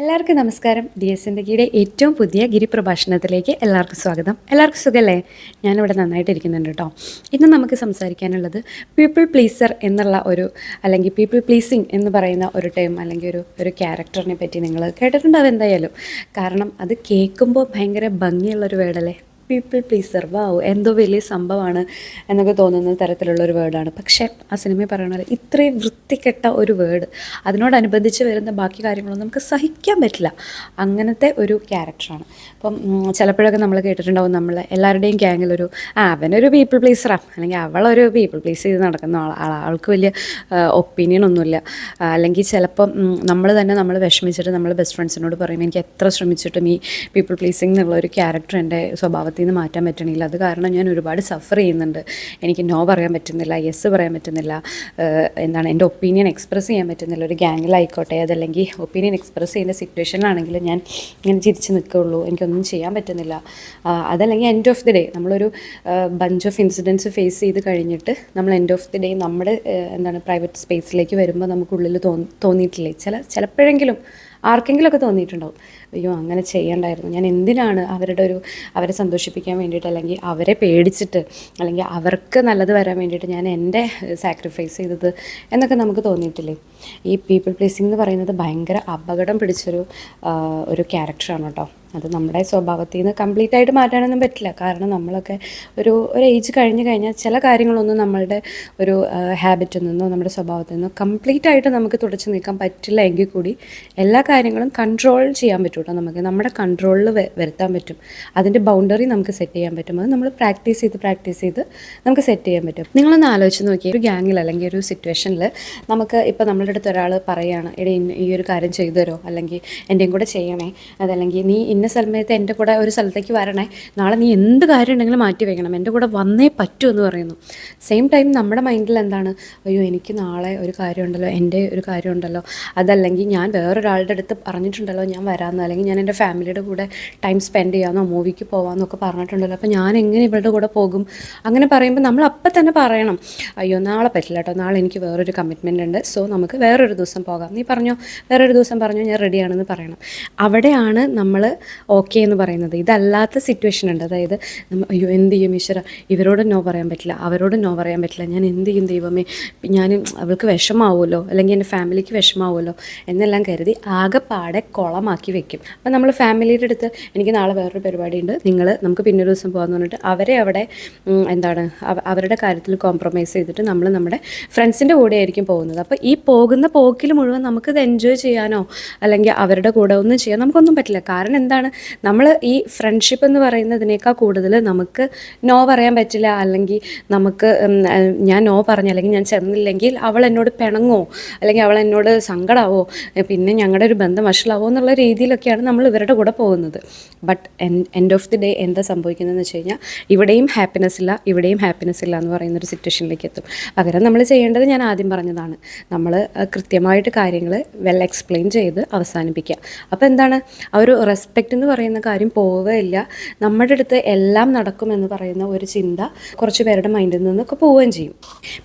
എല്ലാവർക്കും നമസ്കാരം. D S ഇന്ത്യയുടെ ഏറ്റവും പുതിയ ഗിരിപ്രഭാഷണത്തിലേക്ക് എല്ലാവർക്കും സ്വാഗതം. എല്ലാവർക്കും സുഖമല്ലേ ഞാനിവിടെ നന്നായിട്ടിരിക്കുന്നുണ്ട് കേട്ടോ. ഇന്ന് നമുക്ക് സംസാരിക്കാനുള്ളത് പീപ്പിൾ പ്ലീസർ എന്നുള്ള ഒരു അല്ലെങ്കിൽ പീപ്പിൾ പ്ലീസിങ് എന്ന് പറയുന്ന ഒരു ടൈം അല്ലെങ്കിൽ ഒരു ഒരു ക്യാരക്ടറിനെ പറ്റി നിങ്ങൾ കേട്ടിട്ടുണ്ടാവും എന്തായാലും കാരണം അത് കേൾക്കുമ്പോൾ ഭയങ്കര ഭംഗിയുള്ളൊരു വേർഡല്ലേ? പീപ്പിൾ പ്ലീസർ വാവ് എന്തോ വലിയ സംഭവമാണ് എന്നൊക്കെ തോന്നുന്ന തരത്തിലുള്ള ഒരു വേർഡാണ് പക്ഷേ ആ സിനിമയിൽ പറയുന്ന പോലെ ഇത്രയും വൃത്തികെട്ട ഒരു വേർഡ് അതിനോടനുബന്ധിച്ച് വരുന്ന ബാക്കി കാര്യങ്ങളൊന്നും നമുക്ക് സഹിക്കാൻ പറ്റില്ല. അങ്ങനത്തെ ഒരു ക്യാരക്ടറാണ് അപ്പം ചിലപ്പോഴൊക്കെ നമ്മൾ കേട്ടിട്ടുണ്ടാവും നമ്മൾ എല്ലാവരുടെയും ഗ്യാങ്ങിലൊരു ആ അവനൊരു പീപ്പിൾ പ്ലീസറാണ് അല്ലെങ്കിൽ അവളൊരു പീപ്പിൾ പ്ലീസ് ചെയ്ത് നടക്കുന്ന ആളാണ് ആൾ- ആൾക്ക് വലിയ ഒപ്പീനിയൻ ഒന്നുമില്ല. അല്ലെങ്കിൽ ചിലപ്പം നമ്മൾ തന്നെ നമ്മൾ വിഷമിച്ചിട്ട് നമ്മൾ ബെസ്റ്റ് ഫ്രണ്ട്സിനോട് പറയും എനിക്ക് എത്ര ശ്രമിച്ചിട്ടും ഈ പീപ്പിൾ പ്ലീസിങ് എന്നുള്ള ഒരു ക്യാരക്ടർ എന്റെ സ്വഭാവത്തിൽ നിന്ന് മാറ്റാൻ പറ്റണില്ല. അത് കാരണം ഞാൻ ഒരുപാട് സഫർ ചെയ്യുന്നുണ്ട്. എനിക്ക് നോ പറയാൻ പറ്റുന്നില്ല യെസ് പറയാൻ പറ്റുന്നില്ല. എന്താണ് എന്റെ ഒപ്പീനിയൻ എക്സ്പ്രസ് ചെയ്യാൻ പറ്റുന്നില്ല. ഒരു ഗ്യാങ്ങിലായിക്കോട്ടെ അതല്ലെങ്കിൽ ഒപ്പീനിയൻ എക്സ്പ്രസ് ചെയ്യുന്ന സിറ്റുവേഷനിലാണെങ്കിൽ ഞാൻ ഇങ്ങനെ ചിരിച്ച് നിൽക്കുകയുള്ളൂ എനിക്കൊന്നും ചെയ്യാൻ പറ്റുന്നില്ല. അതല്ലെങ്കിൽ എൻഡ് ഓഫ് ദി ഡേ നമ്മളൊരു ബഞ്ച് ഓഫ് ഇൻസിഡൻസ് ഫേസ് ചെയ്ത് കഴിഞ്ഞിട്ട് നമ്മൾ എൻഡ് ഓഫ് ദി ഡേ നമ്മുടെ എന്താണ് പ്രൈവറ്റ് സ്പേസിലേക്ക് വരുമ്പോൾ നമുക്കുള്ളിൽ തോന്നി തോന്നിയിട്ടില്ലേ? ചില ചിലപ്പോഴെങ്കിലും ആർക്കെങ്കിലുമൊക്കെ തോന്നിയിട്ടുണ്ടാവും. അയ്യോ അങ്ങനെ ചെയ്യണ്ടായിരുന്നു. ഞാൻ എന്തിനാണ് അവരുടെ ഒരു അവരെ സന്തോഷിപ്പിക്കാൻ വേണ്ടിയിട്ട് അല്ലെങ്കിൽ അവരെ പേടിച്ചിട്ട് അല്ലെങ്കിൽ അവർക്ക് നല്ലത് വരാൻ വേണ്ടിയിട്ട് ഞാൻ എന്റെ സാക്രിഫൈസ് ചെയ്തത് എന്നൊക്കെ നമുക്ക് തോന്നിയിട്ടില്ലേ? ഈ പീപ്പിൾ പ്ലേസിംഗ് എന്ന് പറയുന്നത് ഭയങ്കര അപകടം പിടിച്ചൊരു ഒരു ക്യാരക്ടറാണ് കേട്ടോ. അത് നമ്മുടെ സ്വഭാവത്തിൽ നിന്ന് കംപ്ലീറ്റ് ആയിട്ട് മാറ്റാനൊന്നും പറ്റില്ല. കാരണം നമ്മളൊക്കെ ഒരു ഒരു ഏജ് കഴിഞ്ഞ് കഴിഞ്ഞാൽ ചില കാര്യങ്ങളൊന്നും നമ്മളുടെ ഒരു ഹാബിറ്റിൽ നിന്നോ നമ്മുടെ സ്വഭാവത്തിൽ നിന്നോ കംപ്ലീറ്റ് ആയിട്ട് നമുക്ക് തുടച്ചു നീക്കാൻ പറ്റില്ല എങ്കിൽ കൂടി എല്ലാ കാര്യങ്ങളും കൺട്രോൾ ചെയ്യാൻ പറ്റും നമുക്ക്. നമ്മുടെ കൺട്രോളിൽ വരുത്താൻ പറ്റും. അതിന്റെ ബൗണ്ടറി നമുക്ക് സെറ്റ് ചെയ്യാൻ പറ്റും. അത് നമ്മൾ പ്രാക്ടീസ് ചെയ്ത് പ്രാക്ടീസ് ചെയ്ത് നമുക്ക് സെറ്റ് ചെയ്യാൻ പറ്റും. നിങ്ങളൊന്ന് ആലോചിച്ച് നോക്കി. ഒരു ഗ്യാങ്ങിൽ അല്ലെങ്കിൽ ഒരു സിറ്റുവേഷനിൽ നമുക്ക് ഇപ്പോൾ നമ്മളുടെ അടുത്ത് ഒരാൾ പറയുകയാണ് എടേ ഈ ഒരു കാര്യം ചെയ്തു തരോ അല്ലെങ്കിൽ എന്റെയും കൂടെ ചെയ്യണേ. അതല്ലെങ്കിൽ നീ ഇന്ന സമയത്ത് എന്റെ കൂടെ ഒരു സ്ഥലത്തേക്ക് വരണേ. നാളെ നീ എന്ത് കാര്യം ഉണ്ടെങ്കിലും മാറ്റി വെക്കണം. എന്റെ കൂടെ വന്നേ പറ്റൂ എന്ന് പറയുന്നു. സെയിം ടൈം നമ്മുടെ മൈൻഡിൽ എന്താണ്? അയ്യോ എനിക്ക് നാളെ ഒരു കാര്യമുണ്ടല്ലോ എന്റെ ഒരു കാര്യമുണ്ടല്ലോ അതല്ലെങ്കിൽ ഞാൻ വേറൊരാളുടെ അടുത്ത് പറഞ്ഞിട്ടുണ്ടല്ലോ ഞാൻ വരാമെന്ന്. അല്ലെങ്കിൽ ഞാൻ എന്റെ ഫാമിലിയുടെ കൂടെ ടൈം സ്പെൻഡ് ചെയ്യാമെന്നോ മൂവിക്ക് പോകാമെന്നൊക്കെ പറഞ്ഞിട്ടുണ്ടല്ലോ. അപ്പോൾ ഞാൻ എങ്ങനെ ഇവളുടെ കൂടെ പോകും? അങ്ങനെ പറയുമ്പോൾ നമ്മൾ അപ്പം തന്നെ പറയണം. അയ്യോ നാളെ പറ്റില്ല കേട്ടോ. നാളെ എനിക്ക് വേറൊരു കമ്മിറ്റ്മെന്റ് ഉണ്ട്. സോ നമുക്ക് വേറൊരു ദിവസം പോകാം. നീ പറഞ്ഞോ? വേറൊരു ദിവസം പറഞ്ഞോ? ഞാൻ റെഡിയാണെന്ന് പറയണം. അവിടെയാണ് നമ്മൾ ഓക്കെ എന്ന് പറയുന്നത്. ഇതല്ലാത്ത സിറ്റുവേഷൻ ഉണ്ട്. അതായത് അയ്യോ എന്ത് ചെയ്യും ഈശ്വര? ഇവരോട് നോ പറയാൻ പറ്റില്ല. അവരോട് നോ പറയാൻ പറ്റില്ല. ഞാൻ എന്ത് ചെയ്യും ദൈവമേ? ഞാൻ അവൾക്ക് വിഷമാവുമല്ലോ? അല്ലെങ്കിൽ എന്റെ ഫാമിലിക്ക് വിഷമാവുമല്ലോ? എന്നെല്ലാം കരുതി ആകെപ്പാടെ കുളമാക്കി വെക്കും. അപ്പം നമ്മൾ ഫാമിലിയുടെ അടുത്ത് എനിക്ക് നാളെ വേറൊരു പരിപാടിയുണ്ട്. നിങ്ങൾ നമുക്ക് പിന്നൊരു ദിവസം പോകാമെന്ന് പറഞ്ഞിട്ട് അവരെ അവിടെ എന്താണ് അവരുടെ കാര്യത്തിൽ കോംപ്രമൈസ് ചെയ്തിട്ട് നമ്മൾ നമ്മുടെ ഫ്രണ്ട്സിന്റെ കൂടെ ആയിരിക്കും പോകുന്നത്. അപ്പോൾ ഈ പോകുന്ന പോക്കിൽ മുഴുവൻ നമുക്കിത് എൻജോയ് ചെയ്യാനോ അല്ലെങ്കിൽ അവരുടെ കൂടെ ഒന്നും ചെയ്യാൻ നമുക്കൊന്നും പറ്റില്ല. കാരണം എന്താണ്? നമ്മൾ ഈ ഫ്രണ്ട്ഷിപ്പ് എന്ന് പറയുന്നതിനേക്കാൾ കൂടുതൽ നമുക്ക് നോ പറയാൻ പറ്റില്ല. അല്ലെങ്കിൽ നമുക്ക് ഞാൻ നോ പറഞ്ഞ അല്ലെങ്കിൽ ഞാൻ ചെന്നില്ലെങ്കിൽ അവൾ എന്നോട് പിണങ്ങോ? അല്ലെങ്കിൽ അവൾ എന്നോട് സങ്കടാവോ? പിന്നെ ഞങ്ങളുടെ ഒരു ബന്ധം വഷളാവോ? എന്നുള്ള രീതിയിലൊക്കെയാണ് നമ്മൾ ഇവരുടെ കൂടെ പോകുന്നത്. But end of the day എന്താ സംഭവിക്കുന്നതെന്ന് വെച്ച് കഴിഞ്ഞാൽ ഇവിടെയും ഹാപ്പിനെസ് ഇല്ല ഇവിടെയും ഹാപ്പിനെസ് ഇല്ല എന്ന് പറയുന്ന ഒരു സിറ്റുവേഷനിലേക്ക് എത്തും. പകരം നമ്മൾ ചെയ്യേണ്ടത് ഞാൻ ആദ്യം പറഞ്ഞതാണ്. നമ്മൾ കൃത്യമായിട്ട് കാര്യങ്ങൾ വെൽ എക്സ്പ്ലെയിൻ ചെയ്ത് അവസാനിപ്പിക്കുക അപ്പോൾ എന്താണ്? ആ ഒരു റെസ്പെക്റ്റ് എന്ന് പറയുന്ന കാര്യം പോവുകയില്ല. നമ്മുടെ അടുത്ത് എല്ലാം നടക്കുമെന്ന് പറയുന്ന ഒരു ചിന്ത കുറച്ച് പേരുടെ മൈൻഡിൽ നിന്നൊക്കെ പോവുകയും ചെയ്യും.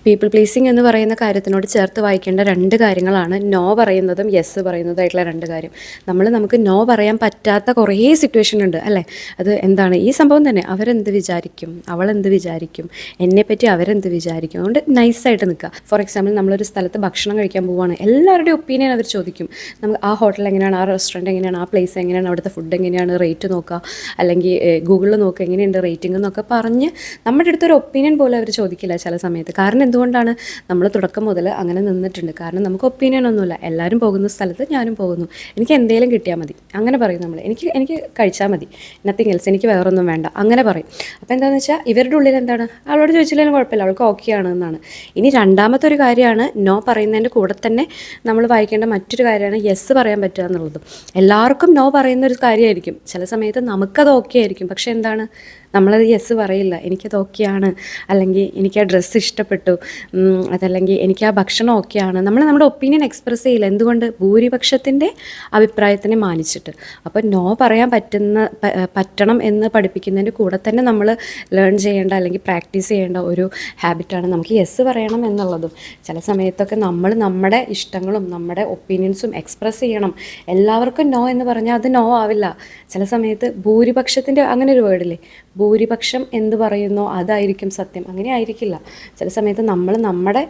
പീപ്പിൾ പ്ലീസിങ് എന്ന് പറയുന്ന കാര്യത്തിനോട് ചേർത്ത് വായിക്കേണ്ട രണ്ട് കാര്യങ്ങളാണ്. നോ പറയുന്നതും യെസ് പറയുന്നതായിട്ടുള്ള രണ്ട് കാര്യം. നമ്മൾ നമുക്ക് നോ പറയാൻ പറ്റാത്ത കുറേ സിറ്റുവേഷൻ ഉണ്ട് അല്ലേ? അത് എന്താണ്? ഈ സംഭവം തന്നെ. അവരെന്ത് വിചാരിക്കും? അവളെന്ത് വിചാരിക്കും? എന്നെപ്പറ്റി അവരെന്ത് വിചാരിക്കും? അതുകൊണ്ട് നൈസായിട്ട് നിൽക്കുക. ഫോർ എക്സാമ്പിൾ നമ്മളൊരു സ്ഥലത്ത് ഭക്ഷണം കഴിക്കാൻ പോവുകയാണ്. എല്ലാവരുടെയും ഒപ്പീനിയൻ അവർ ചോദിക്കും. നമുക്ക് ആ ഹോട്ടൽ എങ്ങനെയാണ്? ആ റെസ്റ്റോറന്റ് എങ്ങനെയാണ്? ആ പ്ലേസ് എങ്ങനെയാണ്? അവിടുത്തെ ഫുഡ് എങ്ങനെയാണ് റേറ്റ് നോക്കുക അല്ലെങ്കിൽ ഗൂഗിളിൽ നോക്കുക എങ്ങനെയുണ്ട് റേറ്റിംഗ് എന്നൊക്കെ പറഞ്ഞ് നമ്മുടെ അടുത്തൊരു ഒപ്പീനിയൻ പോലെ അവർ ചോദിക്കില്ല ചില സമയത്ത്. കാരണം എന്തുകൊണ്ടാണ് നമ്മൾ തുടക്കം മുതൽ അങ്ങനെ നിന്നിട്ടുണ്ട്? കാരണം നമുക്ക് ഒപ്പീനിയൻ ഒന്നുമില്ല. എല്ലാവരും പോകുന്ന സ്ഥലത്ത് ഞാനും പോകുന്നു. എനിക്ക് എന്തെങ്കിലും കിട്ടിയാൽ മതി. അങ്ങനെ പറയും നമ്മൾ എനിക്ക് എനിക്ക് കഴിച്ചാൽ മതി. നത്തിങ് എൽസ് എനിക്ക് വേറൊന്നും വേണ്ട. അങ്ങനെ പറയും. അപ്പോൾ എന്താണെന്ന് വെച്ചാൽ ഇവരുടെ ഉള്ളിൽ എന്താണ്? അവളോട് ചോദിച്ചില്ലെങ്കിലും കുഴപ്പമില്ല. അവൾക്ക് ഓക്കെ ആണ് എന്നാണ്. ഇനി രണ്ടാമത്തെ ഒരു കാര്യമാണ് നോ പറയുന്നതിന്റെ കൂടെ തന്നെ നമ്മൾ വായിക്കേണ്ട മറ്റൊരു കാര്യമാണ് യെസ് പറയാൻ പറ്റുക എന്നുള്ളത്. എല്ലാവർക്കും നോ പറയുന്ന ഒരു കാര്യമായിരിക്കും ചില സമയത്ത് നമുക്കത് ഓക്കെ ആയിരിക്കും. പക്ഷെ എന്താണ്? നമ്മളത് യെസ് പറയില്ല. എനിക്കത് ഓക്കെയാണ് അല്ലെങ്കിൽ എനിക്ക് ആ ഡ്രസ്സ് ഇഷ്ടപ്പെട്ടു അതല്ലെങ്കിൽ എനിക്ക് ആ ഭക്ഷണം ഓക്കെയാണ് നമ്മൾ നമ്മുടെ ഒപ്പീനിയൻ എക്സ്പ്രസ് ചെയ്യില്ല. എന്തുകൊണ്ട്? ഭൂരിപക്ഷത്തിന്റെ അഭിപ്രായത്തിനെ മാനിച്ചിട്ട്. അപ്പോൾ നോ പറയാൻ പറ്റുന്ന പറ്റണം എന്ന് പഠിപ്പിക്കുന്നതിന്റെ കൂടെ തന്നെ നമ്മൾ ലേൺ ചെയ്യേണ്ട അല്ലെങ്കിൽ പ്രാക്ടീസ് ചെയ്യേണ്ട ഒരു ഹാബിറ്റാണ് നമുക്ക് യെസ് പറയണം എന്നുള്ളതും. ചില സമയത്തൊക്കെ നമ്മൾ നമ്മുടെ ഇഷ്ടങ്ങളും നമ്മുടെ ഒപ്പീനിയൻസും എക്സ്പ്രസ് ചെയ്യണം. എല്ലാവർക്കും നോ എന്ന് പറഞ്ഞാൽ അത് നോ ആവില്ല. ചില സമയത്ത് ഭൂരിപക്ഷത്തിന്റെ അങ്ങനെ ഒരു വേർഡില്ലേ ഭൂരിപക്ഷം എന്ത് പറയുന്നോ അതായിരിക്കും സത്യം. അങ്ങനെ ആയിരിക്കില്ല. ചില സമയത്ത് നമ്മൾ നമ്മുടെ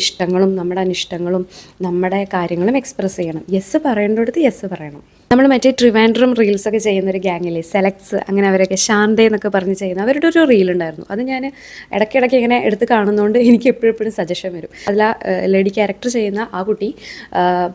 ഇഷ്ടങ്ങളും നമ്മുടെ അനിഷ്ടങ്ങളും നമ്മുടെ കാര്യങ്ങളും എക്സ്പ്രസ് ചെയ്യണം. യെസ് പറയേണ്ടടുത്ത് യെസ് പറയണം. നമ്മൾ മറ്റേ ട്രിവാൻഡ്രം റീൽസ് ഒക്കെ ചെയ്യുന്ന ഒരു ഗ്യാങ്ങിലെ സെലക്ട്സ് അങ്ങനെ അവരൊക്കെ ശാന്ത എന്നൊക്കെ പറഞ്ഞ് ചെയ്യുന്ന അവരുടെ ഒരു റീൽ ഉണ്ടായിരുന്നു. അത് ഞാൻ ഇടയ്ക്കിടയ്ക്ക് ഇങ്ങനെ എടുത്ത് കാണുന്നതുകൊണ്ട് എനിക്ക് എപ്പോഴും എപ്പോഴും സജഷൻ വരും. അതിൽ ആ ലേഡി ക്യാരക്ടർ ചെയ്യുന്ന ആ കുട്ടി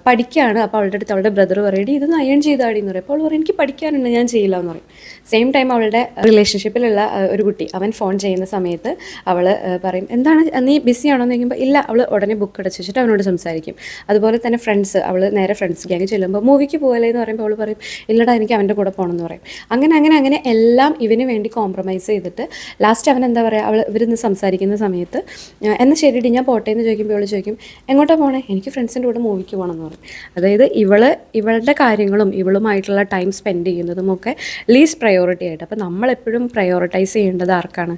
പഠിക്കുകയാണ് അപ്പോൾ അവളുടെ അടുത്ത് അവളുടെ ബ്രദർ പറയും ഇത് ഇതൊന്ന് അയൺ ചെയ്താടി എന്ന് പറയും. അപ്പോൾ അവൾ പറയും എനിക്ക് പഠിക്കാനുണ്ട് ഞാൻ ചെയ്യില്ല എന്ന് പറയും. സെയിം ടൈം അവളുടെ റിലേഷൻഷിപ്പിലുള്ള ഒരു കുട്ടി അവൻ ഫോൺ ചെയ്യുന്ന സമയത്ത് അവൾ പറയും എന്താണ് നീ ബിസി ആണോ? എന്ന് ചോദിക്കുമ്പോൾ ഇല്ല അവൾ ഉടനെ ബുക്ക് അടച്ച് വെച്ചിട്ട് അവനോട് സംസാരിക്കും. അതുപോലെ തന്നെ ഫ്രണ്ട്സ് അവൾ നേരെ ഫ്രണ്ട്സ് ഗ്യാങ് ചെല്ലുമ്പോൾ മൂവിക്ക് പോകലേ എന്ന് പറയുമ്പോൾ അവൾ പറയും ഇല്ലടാ എനിക്ക് അവന്റെ കൂടെ പോകണം എന്ന് പറയും. അങ്ങനെ അങ്ങനെ അങ്ങനെ എല്ലാം ഇവന് വേണ്ടി കോംപ്രമൈസ് ചെയ്തിട്ട് ലാസ്റ്റ് അവൻ എന്താ പറയുക അവൾ ഇവരിന്ന് സംസാരിക്കുന്ന സമയത്ത് "ആ, എന്നാൽ ശരിടി ഞാൻ പോട്ടെ എന്ന് ചോദിക്കുമ്പോൾ ഇവൾ ചോദിക്കും എങ്ങോട്ടാണ് പോകണേ എനിക്ക് ഫ്രണ്ട്സിന്റെ കൂടെ മൂവിക്ക് പോകണം എന്ന് പറയും. അതായത് ഇവൾ ഇവളുടെ കാര്യങ്ങളും ഇവളുമായിട്ടുള്ള ടൈം സ്പെൻഡ് ചെയ്യുന്നതും ഒക്കെ ലീസ്റ്റ് പ്രയോറിറ്റി ആയിട്ട്. അപ്പോൾ നമ്മളെപ്പോഴും പ്രയോറിറ്റൈസ് ചെയ്യേണ്ടത് ആർക്കാണ്?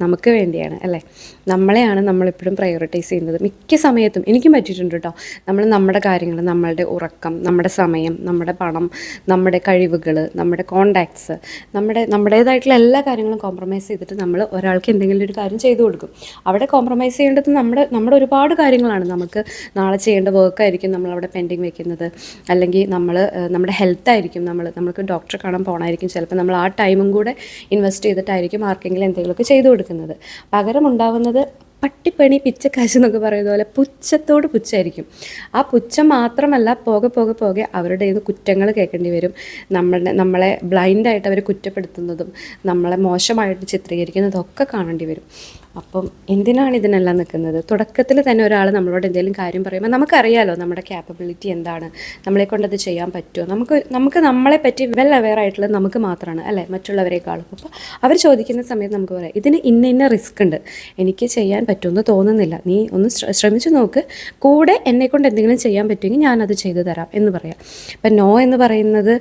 നമുക്ക് വേണ്ടിയാണ് അല്ലേ? നമ്മളെയാണ് നമ്മളെപ്പോഴും പ്രയോറിറ്റൈസ് ചെയ്യുന്നത്. മിക്ക സമയത്തും എനിക്കും പറ്റിയിട്ടുണ്ട് കേട്ടോ നമ്മൾ നമ്മുടെ കാര്യങ്ങൾ നമ്മളുടെ ഉറക്കം നമ്മുടെ സമയം നമ്മുടെ പണം നമ്മുടെ കഴിവുകൾ നമ്മുടെ കോണ്ടാക്ട്സ് നമ്മുടെ നമ്മുടേതായിട്ടുള്ള എല്ലാ കാര്യങ്ങളും കോംപ്രമൈസ് ചെയ്തിട്ട് നമ്മൾ ഒരാൾക്ക് എന്തെങ്കിലും ഒരു കാര്യം ചെയ്തു കൊടുക്കും. അവിടെ കോംപ്രമൈസ് ചെയ്യേണ്ടത് നമ്മുടെ നമ്മുടെ ഒരുപാട് കാര്യങ്ങളാണ്. നമുക്ക് നാളെ ചെയ്യേണ്ട വർക്കായിരിക്കും നമ്മൾ അവിടെ പെൻഡിങ് വെക്കുന്നത്. അല്ലെങ്കിൽ നമ്മൾ നമ്മുടെ ഹെൽത്ത് ആയിരിക്കും നമ്മൾ നമുക്ക് ഡോക്ടറെ കാണാൻ പോകണമായിരിക്കും ചിലപ്പോൾ നമ്മൾ ആ ടൈമും കൂടെ ഇൻവെസ്റ്റ് ചെയ്തിട്ടായിരിക്കും ആർക്കെങ്കിലും എന്തെങ്കിലുമൊക്കെ ചെയ്തു കൊടുക്കുന്നത്. പകരം ഉണ്ടാവുന്നത് പട്ടിപ്പണി പിച്ചക്കാശ് എന്നൊക്കെ പറയുന്ന പോലെ പുച്ഛത്തോട് പുച്ഛമായിരിക്കും ആ പുച്ഛം മാത്രമല്ല പോകെ പോകെ പോകെ അവരുടെ ഇത് കുറ്റങ്ങൾ കേൾക്കേണ്ടി വരും. നമ്മളുടെ നമ്മളെ ബ്ലൈൻഡായിട്ട് അവർ കുറ്റപ്പെടുത്തുന്നതും നമ്മളെ മോശമായിട്ട് ചിത്രീകരിക്കുന്നതും ഒക്കെ കാണേണ്ടി വരും. അപ്പം എന്തിനാണ് ഇതിനെല്ലാം നിൽക്കുന്നത്? തുടക്കത്തിൽ തന്നെ ഒരാൾ നമ്മളോട് എന്തെങ്കിലും കാര്യം പറയുമ്പോൾ നമുക്കറിയാലോ നമ്മുടെ ക്യാപ്പബിലിറ്റി എന്താണ്? നമ്മളെ കൊണ്ടത് ചെയ്യാൻ പറ്റുമോ? നമുക്ക് നമുക്ക് നമ്മളെ പറ്റി വെൽ അവെയർ ആയിട്ടുള്ളത് നമുക്ക് മാത്രമാണ് അല്ലേ? മറ്റുള്ളവരെക്കാളും. അപ്പോൾ അവർ ചോദിക്കുന്ന സമയത്ത് നമുക്ക് പറയാം ഇതിന് ഇന്ന ഇന്ന റിസ്ക് ഉണ്ട്. എനിക്ക് ചെയ്യാൻ പറ്റുമെന്ന് തോന്നുന്നില്ല. നീ ഒന്ന് ശ്രമിച്ച് നോക്ക്. കൂടെ എന്നെ കൊണ്ട് എന്തെങ്കിലും ചെയ്യാൻ പറ്റുമെങ്കിൽ ഞാനത് ചെയ്തു തരാം എന്ന് പറയാം. ഇപ്പം നോ എന്ന് പറയുന്നത്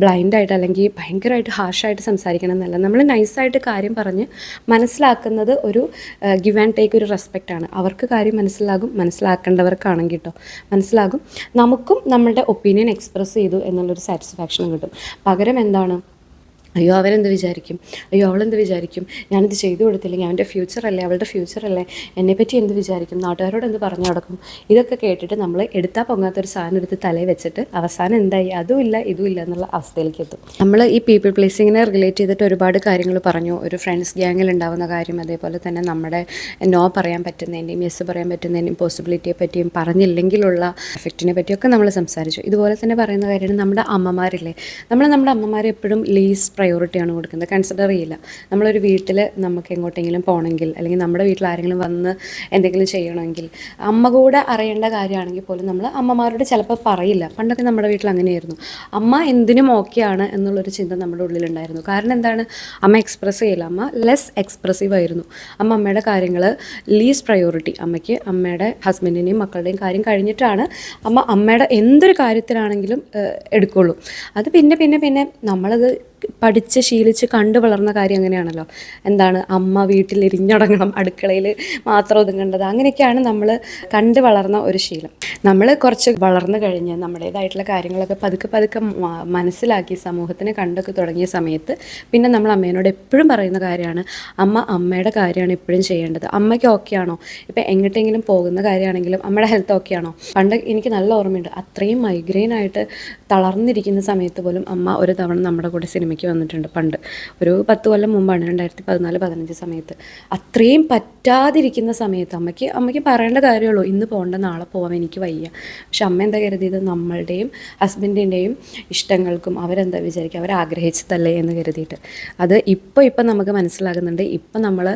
ബ്ലൈൻഡായിട്ട് അല്ലെങ്കിൽ ഭയങ്കരമായിട്ട് ഹാർഷായിട്ട് സംസാരിക്കണം എന്നല്ല. നമ്മൾ നൈസായിട്ട് കാര്യം പറഞ്ഞ് മനസ്സിലാക്കുന്നത് ഒരു ഗിവ് ആൻഡ് ടേക്ക് ഒരു റെസ്പെക്റ്റ് ആണ്. അവർക്ക് കാര്യം മനസ്സിലാകും മനസ്സിലാക്കേണ്ടവർക്കാണെങ്കിൽ കേട്ടോ. മനസ്സിലാകും. നമുക്കും നമ്മളുടെ ഒപ്പീനിയൻ എക്സ്പ്രസ് ചെയ്തു എന്നുള്ളൊരു സാറ്റിസ്ഫാക്ഷനും കിട്ടും. പകരം എന്താണ്? അയ്യോ അവരെന്ത് വിചാരിക്കും? അയ്യോ അവളെന്ത് വിചാരിക്കും? ഞാനിത് ചെയ്തു കൊടുത്തില്ലെങ്കിൽ അവന്റെ ഫ്യൂച്ചറല്ലേ? അവളുടെ ഫ്യൂച്ചറല്ലേ? എന്നെപ്പറ്റി എന്ത് വിചാരിക്കും? നാട്ടുകാരോട് എന്ത് പറഞ്ഞു നടക്കും? ഇതൊക്കെ കേട്ടിട്ട് നമ്മൾ എടുത്താൽ പൊങ്ങാത്തൊരു സാധനം എടുത്ത് തലയിൽ വെച്ചിട്ട് അവസാനം എന്തായി? അതും ഇല്ല ഇതും ഇല്ല എന്നുള്ള അവസ്ഥയിലേക്ക് എത്തും. നമ്മൾ ഈ പീപ്പിൾ പ്ലേസിങ്ങിനെ റിലേറ്റ് ചെയ്തിട്ട് ഒരുപാട് കാര്യങ്ങൾ പറഞ്ഞു. ഒരു ഫ്രണ്ട്സ് ഗ്യാങ്ങിൽ ഉണ്ടാവുന്ന കാര്യം അതേപോലെ തന്നെ നമ്മുടെ നോ പറയാൻ പറ്റുന്നതിന്റെയും യെസ് പറയാൻ പറ്റുന്നതിന്റെയും പോസിബിലിറ്റിയെ പറ്റിയും പറഞ്ഞില്ലെങ്കിലുള്ള എഫക്റ്റിനെ പറ്റിയൊക്കെ നമ്മൾ സംസാരിച്ചു. ഇതുപോലെ തന്നെ പറയുന്ന കാര്യമാണ് നമ്മുടെ അമ്മമാരില്ലേ? നമ്മൾ നമ്മുടെ അമ്മമാരെ എപ്പോഴും ലീസ് പ്രയോറിറ്റിയാണ് കൊടുക്കുന്നത്. കൺസിഡർ ചെയ്യില്ല. നമ്മളൊരു വീട്ടിൽ നമുക്ക് എങ്ങോട്ടെങ്കിലും പോകണമെങ്കിൽ അല്ലെങ്കിൽ നമ്മുടെ വീട്ടിൽ ആരെങ്കിലും വന്ന് എന്തെങ്കിലും ചെയ്യണമെങ്കിൽ അമ്മ കൂടെ അറിയേണ്ട കാര്യമാണെങ്കിൽ പോലും നമ്മൾ അമ്മമാരോട് ചിലപ്പോൾ പറയില്ല. പണ്ടൊക്കെ നമ്മുടെ വീട്ടിൽ അങ്ങനെയായിരുന്നു. അമ്മ എന്തിനും ഓക്കെയാണ് എന്നുള്ളൊരു ചിന്ത നമ്മുടെ ഉള്ളിലുണ്ടായിരുന്നു. കാരണം എന്താണ്? അമ്മ എക്സ്പ്രസ് ചെയ്യില്ല. അമ്മ ലെസ് എക്സ്പ്രസീവ് ആയിരുന്നു. അമ്മ അമ്മയുടെ കാര്യങ്ങൾ ലീസ് പ്രയോറിറ്റി അമ്മയ്ക്ക് അമ്മയുടെ ഹസ്ബൻഡിന്റെയും മക്കളുടെയും കാര്യം കഴിഞ്ഞിട്ടാണ് അമ്മ അമ്മയുടെ എന്തൊരു കാര്യത്തിലാണെങ്കിലും എടുക്കുള്ളൂ. അത് പിന്നെ പിന്നെ പിന്നെ നമ്മളത് പഠിച്ച് ശീലിച്ച് കണ്ടു വളർന്ന കാര്യം അങ്ങനെയാണല്ലോ. എന്താണ്? അമ്മ വീട്ടിൽ ഇരിഞ്ഞടങ്ങണം അടുക്കളയിൽ മാത്രം ഒതുങ്ങേണ്ടത്. അങ്ങനെയൊക്കെയാണ് നമ്മൾ കണ്ടു വളർന്ന ഒരു ശീലം. നമ്മൾ കുറച്ച് വളർന്നു കഴിഞ്ഞ് നമ്മുടേതായിട്ടുള്ള കാര്യങ്ങളൊക്കെ പതുക്കെ പതുക്കെ മനസ്സിലാക്കി സമൂഹത്തിനെ കണ്ടൊക്കെ തുടങ്ങിയ സമയത്ത് പിന്നെ നമ്മൾ അമ്മേനോട് എപ്പോഴും പറയുന്ന കാര്യമാണ് അമ്മ അമ്മയുടെ കാര്യമാണ് എപ്പോഴും ചെയ്യേണ്ടത്. അമ്മയ്ക്ക് ഓക്കെ ആണോ? ഇപ്പം എങ്ങോട്ടെങ്കിലും പോകുന്ന കാര്യമാണെങ്കിലും അമ്മയുടെ ഹെൽത്ത് ഓക്കെ ആണോ? പണ്ട് എനിക്ക് നല്ല ഓർമ്മയുണ്ട്. അത്രയും മൈഗ്രെയിൻ ആയിട്ട് തളർന്നിരിക്കുന്ന സമയത്ത് പോലും അമ്മ ഒരു തവണ നമ്മുടെ കൂടെ സിനിമയ്ക്ക് വന്നിട്ടുണ്ട്. പണ്ട് ഒരു പത്ത് കൊല്ലം മുമ്പാണ് രണ്ടായിരത്തി പതിനാല് പതിനഞ്ച് സമയത്ത്. അത്രയും പറ്റാതിരിക്കുന്ന സമയത്ത് അമ്മയ്ക്ക് അമ്മയ്ക്ക് പറയേണ്ട കാര്യമുള്ളൂ ഇന്ന് പോകേണ്ട നാളെ പോകാൻ എനിക്ക് വയ്യ. പക്ഷെ അമ്മ എന്താ കരുതിയത്? നമ്മളുടെയും ഹസ്ബൻഡിന്റെയും ഇഷ്ടങ്ങൾക്കും അവരെന്താ വിചാരിക്കുക? അവരാഗ്രഹിച്ചതല്ലേ എന്ന് കരുതിയിട്ട്. അത് ഇപ്പോൾ ഇപ്പം നമുക്ക് മനസ്സിലാകുന്നുണ്ട്. ഇപ്പം നമ്മൾ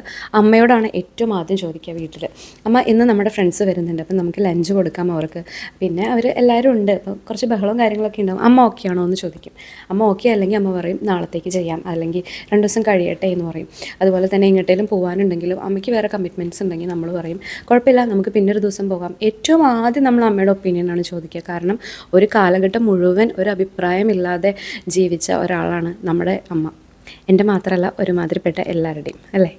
അമ്മയോടാണ് ഏറ്റവും ആദ്യം ചോദിക്കുക വീട്ടിൽ അമ്മ ഇന്ന് നമ്മുടെ ഫ്രണ്ട്സ് വരുന്നുണ്ട് അപ്പം നമുക്ക് ലഞ്ച് കൊടുക്കാം അവർക്ക്. പിന്നെ അവർ എല്ലാവരും ഉണ്ട്. അപ്പോൾ കുറച്ച് ബഹളവും കാര്യങ്ങളൊക്കെ ഉണ്ടാവും. അമ്മ ഓക്കെ ആണോ എന്ന് ചോദിക്കും. അമ്മ ഓക്കെ അല്ലെങ്കിൽ അമ്മ പറയും നാളത്തേക്ക് ചെയ്യാം. അല്ലെങ്കിൽ രണ്ട് ദിവസം കഴിയട്ടെ എന്ന് പറയും. അതുപോലെ തന്നെ എങ്ങോട്ടേലും പോകാനുണ്ടെങ്കിലും അമ്മയ്ക്ക് വേറെ കമ്മിറ്റ്മെന്റ്സ് ഉണ്ടെങ്കിൽ നമ്മൾ പറയും കുഴപ്പമില്ല നമുക്ക് പിന്നൊരു ദിവസം പോകാം. ഏറ്റവും ആദ്യം നമ്മൾ അമ്മയുടെ ഒപ്പീനിയനാണ് ചോദിക്കുക. കാരണം ഒരു കാലഘട്ടം മുഴുവൻ ഒരു അഭിപ്രായമില്ലാതെ ജീവിച്ച ഒരാളാണ് നമ്മുടെ അമ്മ. എന്റെ മാത്രമല്ല ഒരുമാതിരിപ്പെട്ട എല്ലാവരുടെയും അല്ലേ?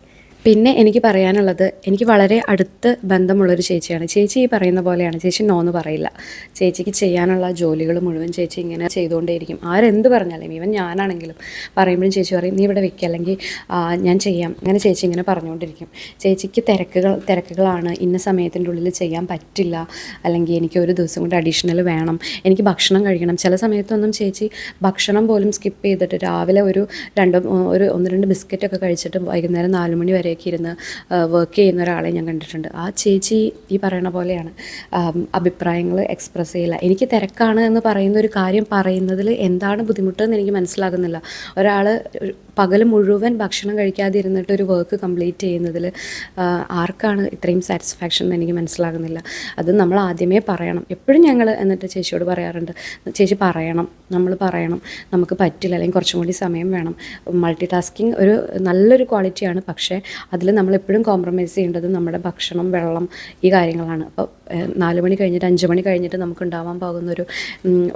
പിന്നെ എനിക്ക് പറയാനുള്ളത് എനിക്ക് വളരെ അടുത്ത് ബന്ധമുള്ളൊരു ചേച്ചിയാണ്. ചേച്ചി ഈ പറയുന്ന പോലെയാണ്. ചേച്ചി നോന്ന് പറയില്ല. ചേച്ചിക്ക് ചെയ്യാനുള്ള ജോലികൾ മുഴുവൻ ചേച്ചി ഇങ്ങനെ ചെയ്തുകൊണ്ടേയിരിക്കും. ആരെന്ത് പറഞ്ഞാലും ഈവൻ ഞാനാണെങ്കിലും പറയുമ്പോഴും ചേച്ചി പറയും നീ ഇവിടെ വെക്കുക അല്ലെങ്കിൽ ഞാൻ ചെയ്യാം. അങ്ങനെ ചേച്ചി ഇങ്ങനെ പറഞ്ഞുകൊണ്ടിരിക്കും. ചേച്ചിക്ക് തിരക്കുകൾ തിരക്കുകളാണ് ഇന്ന സമയത്തിന്റെ ഉള്ളിൽ ചെയ്യാൻ പറ്റില്ല. അല്ലെങ്കിൽ എനിക്ക് ഒരു ദിവസം കൊണ്ട് അഡീഷണൽ വേണം. എനിക്ക് ഭക്ഷണം കഴിക്കണം. ചില സമയത്തൊന്നും ചേച്ചി ഭക്ഷണം പോലും സ്കിപ്പ് ചെയ്തിട്ട് രാവിലെ ഒരു രണ്ട് ഒരു ഒന്ന് രണ്ട് ബിസ്ക്കറ്റൊക്കെ കഴിച്ചിട്ട് വൈകുന്നേരം നാല് മണി വരെയൊക്കെ ഇരുന്ന് വർക്ക് ചെയ്യുന്ന ഒരാളെ ഞാൻ കണ്ടിട്ടുണ്ട്. ആ ചേച്ചി ഈ പറയണ പോലെയാണ്. അഭിപ്രായങ്ങൾ എക്സ്പ്രസ് ചെയ്യില്ല. എനിക്ക് തിരക്കാണ് എന്ന് പറയുന്ന ഒരു കാര്യം പറയുന്നതിൽ എന്താണ് ബുദ്ധിമുട്ടെന്ന് എനിക്ക് മനസ്സിലാകുന്നില്ല. ഒരാൾ പകൽ മുഴുവൻ ഭക്ഷണം കഴിക്കാതെ ഇരുന്നിട്ട് ഒരു വർക്ക് കംപ്ലീറ്റ് ചെയ്യുന്നതിൽ ആർക്കാണ് ഇത്രയും സാറ്റിസ്ഫാക്ഷൻ എന്ന് എനിക്ക് മനസ്സിലാകുന്നില്ല. അത് നമ്മൾ ആദ്യമേ പറയണം. എപ്പോഴും ഞങ്ങൾ എന്നിട്ട് ചേച്ചിയോട് പറയാറുണ്ട് ചേച്ചി പറയണം നമ്മൾ പറയണം നമുക്ക് പറ്റില്ല അല്ലെങ്കിൽ കുറച്ചും കൂടി സമയം വേണം. മൾട്ടി ടാസ്കിങ് ഒരു നല്ലൊരു ക്വാളിറ്റിയാണ് പക്ഷേ അതിൽ നമ്മൾ എപ്പോഴും കോംപ്രമൈസ് ചെയ്യേണ്ടത് നമ്മുടെ ഭക്ഷണം വെള്ളം ഈ കാര്യങ്ങളാണ്. അപ്പോൾ നാല് മണി കഴിഞ്ഞിട്ട് അഞ്ച് മണി കഴിഞ്ഞിട്ട് നമുക്ക് ഉണ്ടാവാൻ പോകുന്ന ഒരു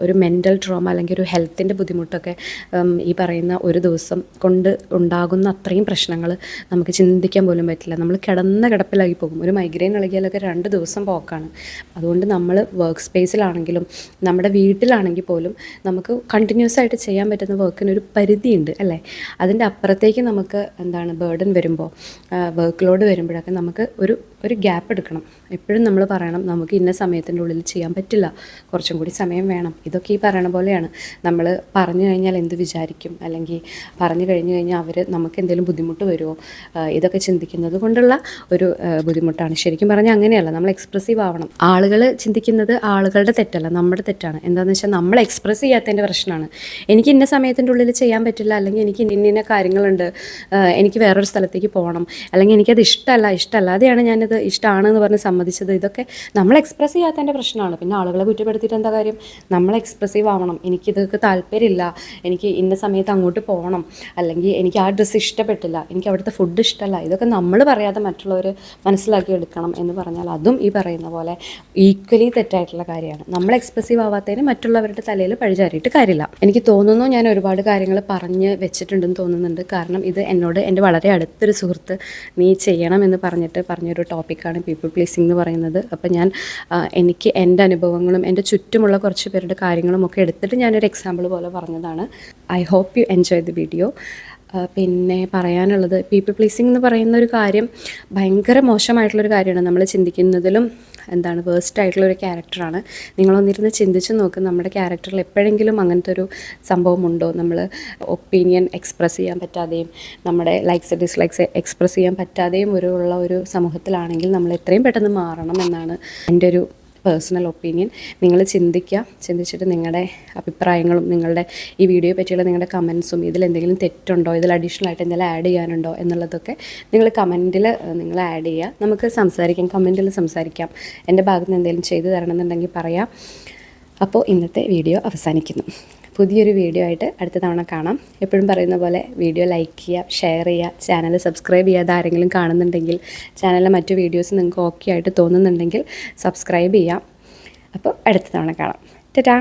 ഒരു മെന്റൽ ട്രോമ അല്ലെങ്കിൽ ഒരു ഹെൽത്തിന്റെ ബുദ്ധിമുട്ടൊക്കെ ഈ പറയുന്ന ഒരു ദിവസം കൊണ്ട് ഉണ്ടാകുന്ന അത്രയും പ്രശ്നങ്ങൾ നമുക്ക് ചിന്തിക്കാൻ പോലും പറ്റില്ല. നമ്മൾ കിടന്ന കിടപ്പിലായി പോകും. ഒരു മൈഗ്രെയിൻ ഇളകിയാലൊക്കെ രണ്ട് ദിവസം പോക്കാണ്. അതുകൊണ്ട് നമ്മൾ വർക്ക് സ്പേസിലാണെങ്കിലും നമ്മുടെ വീട്ടിലാണെങ്കിൽ പോലും നമുക്ക് കണ്ടിന്യൂസ് ആയിട്ട് ചെയ്യാൻ പറ്റുന്ന വർക്കിന് ഒരു പരിധിയുണ്ട് അല്ലേ? അതിന്റെ അപ്പുറത്തേക്ക് നമുക്ക് എന്താണ് ബേർഡൻ വരുമ്പോൾ വർക്ക് ലോഡ് വരുമ്പോഴൊക്കെ നമുക്ക് ഒരു ഒരു ഗ്യാപ്പ് എടുക്കണം. എപ്പോഴും നമ്മൾ പറയണം നമുക്ക് ഇന്ന സമയത്തിന്റെ ഉള്ളിൽ ചെയ്യാൻ പറ്റില്ല. കുറച്ചും കൂടി സമയം വേണം. ഇതൊക്കെ ഈ പറയണ പോലെയാണ്. നമ്മൾ പറഞ്ഞു കഴിഞ്ഞാൽ എന്ത് വിചാരിക്കും? അല്ലെങ്കിൽ പറഞ്ഞു കഴിഞ്ഞു കഴിഞ്ഞാൽ അവർ നമുക്ക് എന്തെങ്കിലും ബുദ്ധിമുട്ട് വരുമോ? ഇതൊക്കെ ചിന്തിക്കുന്നത് കൊണ്ടുള്ള ഒരു ബുദ്ധിമുട്ടാണ്. ശരിക്കും പറഞ്ഞാൽ അങ്ങനെയല്ല. നമ്മൾ എക്സ്പ്രസീവ് ആവണം. ആളുകൾ ചിന്തിക്കുന്നത് ആളുകളുടെ തെറ്റല്ല നമ്മുടെ തെറ്റാണ്. എന്താണെന്ന് വെച്ചാൽ നമ്മൾ എക്സ്പ്രസ് ചെയ്യാത്തതിന്റെ പ്രശ്നമാണ്. എനിക്ക് ഇന്ന സമയത്തിന്റെ ഉള്ളിൽ ചെയ്യാൻ പറ്റില്ല അല്ലെങ്കിൽ എനിക്ക് ഇന്ന കാര്യങ്ങളുണ്ട് എനിക്ക് വേറൊരു സ്ഥലത്തേക്ക് പോകണം അല്ലെങ്കിൽ എനിക്കത് ഇഷ്ടമല്ല ഇഷ്ടമല്ലാതെയാണ് ഞാനിത് ഇഷ്ടമാണെന്ന് പറഞ്ഞ് സമ്മതിച്ചത് ഇതൊക്കെ നമ്മൾ എക്സ്പ്രസ് ചെയ്യാത്തതിന്റെ പ്രശ്നമാണ്. പിന്നെ ആളുകളെ കുറ്റപ്പെടുത്തിയിട്ട് എന്താ കാര്യം? നമ്മൾ എക്സ്പ്രസീവ് ആവണം. എനിക്കിതൊക്കെ താല്പര്യമില്ല. എനിക്ക് ഇന്ന സമയത്ത് അങ്ങോട്ട് പോകണം. അല്ലെങ്കിൽ എനിക്ക് ആ ഡ്രസ്സ് ഇഷ്ടപ്പെട്ടില്ല. എനിക്ക് അവിടുത്തെ ഫുഡ് ഇഷ്ടമല്ല. ഇതൊക്കെ നമ്മൾ പറയാതെ മറ്റുള്ളവർ മനസ്സിലാക്കി എടുക്കണം എന്ന് പറഞ്ഞാൽ അതും ഈ പറയുന്ന പോലെ ഈക്വലി തെറ്റായിട്ടുള്ള കാര്യമാണ്. നമ്മൾ എക്സ്പ്രസീവ് ആവാത്തതിന് മറ്റുള്ളവരുടെ തലയിൽ പഴിചാരിയിട്ട് കാര്യമില്ല. എനിക്ക് തോന്നുന്നു ഞാൻ ഒരുപാട് കാര്യങ്ങൾ പറഞ്ഞ് വെച്ചിട്ടുണ്ടെന്ന് തോന്നുന്നുണ്ട്. കാരണം ഇത് എന്നോട് എന്റെ വളരെ അടുത്തൊരു സുഹൃത്ത് നീ ചെയ്യണം എന്ന് പറഞ്ഞിട്ട് പറഞ്ഞൊരു ടോപ്പിക്കാണ് പീപ്പിൾ പ്ലീസിംഗ് എന്ന് പറയുന്നത്. അപ്പോൾ ഞാൻ എനിക്ക് എന്റെ അനുഭവങ്ങളും എന്റെ ചുറ്റുമുള്ള കുറച്ച് പേരുടെ കാര്യങ്ങളും ഒക്കെ എടുത്തിട്ട് ഞാനൊരു എക്സാമ്പിൾ പോലെ പറഞ്ഞതാണ്. I hope you enjoy the video പിന്നെ പറയാനുള്ളത് പീപ്പിൾ പ്ലീസിംഗ് എന്ന് പറയുന്ന ഒരു കാര്യം ഭയങ്കര മോശമായിട്ടുള്ളൊരു കാര്യമാണ്. നമ്മൾ ചിന്തിക്കുന്നതിലും എന്താണ് വേസ്റ്റ് ആയിട്ടുള്ള ഒരു ക്യാരക്ടറാണ് നിങ്ങളൊന്നിരുന്ന് ചിന്തിച്ച് നോക്ക് നമ്മുടെ ക്യാരക്ടറിൽ എപ്പോഴെങ്കിലും അങ്ങനത്തെ ഒരു സംഭവം ഉണ്ടോ? നമ്മൾ ഒപ്പീനിയൻ എക്സ്പ്രസ് ചെയ്യാൻ പറ്റാതെയും നമ്മുടെ ലൈക്സ് ഡിസ്ലൈക്സ് എക്സ്പ്രസ് ചെയ്യാൻ പറ്റാതെയും ഒരു ഉള്ള ഒരു സമൂഹത്തിലാണെങ്കിൽ നമ്മൾ എത്രയും പെട്ടെന്ന് മാറണം എന്നാണ് എന്റെ ഒരു പേഴ്സണൽ ഒപ്പീനിയൻ നിങ്ങൾ ചിന്തിക്കുക. ചിന്തിച്ചിട്ട് നിങ്ങളുടെ അഭിപ്രായങ്ങളും നിങ്ങളുടെ ഈ വീഡിയോ പറ്റിയുള്ള നിങ്ങളുടെ കമൻസും ഇതിൽ എന്തെങ്കിലും തെറ്റുണ്ടോ? ഇതിൽ അഡീഷണൽ ആയിട്ട് എന്തെങ്കിലും ആഡ് ചെയ്യാനുണ്ടോ എന്നുള്ളതൊക്കെ നിങ്ങൾ കമന്റിൽ നിങ്ങൾ ആഡ് ചെയ്യുക. നമുക്ക് സംസാരിക്കാം. കമന്റിൽ സംസാരിക്കാം. എന്റെ ഭാഗത്ത് നിന്ന് എന്തെങ്കിലും ചെയ്തു തരണം എന്നുണ്ടെങ്കിൽ പറയാം. അപ്പോൾ ഇന്നത്തെ വീഡിയോ അവസാനിക്കുന്നു. പുതിയൊരു വീഡിയോ ആയിട്ട് അടുത്ത തവണ കാണാം. എപ്പോഴും പറയുന്ന പോലെ വീഡിയോ ലൈക്ക് ചെയ്യുക ഷെയർ ചെയ്യുക ചാനൽ സബ്സ്ക്രൈബ് ചെയ്യാതെ ആരെങ്കിലും കാണുന്നുണ്ടെങ്കിൽ ചാനലിലെ മറ്റു വീഡിയോസ് നിങ്ങൾക്ക് ഓക്കെ ആയിട്ട് തോന്നുന്നുണ്ടെങ്കിൽ സബ്സ്ക്രൈബ് ചെയ്യാം അപ്പോൾ അടുത്ത തവണ കാണാം. ടാറ്റാ.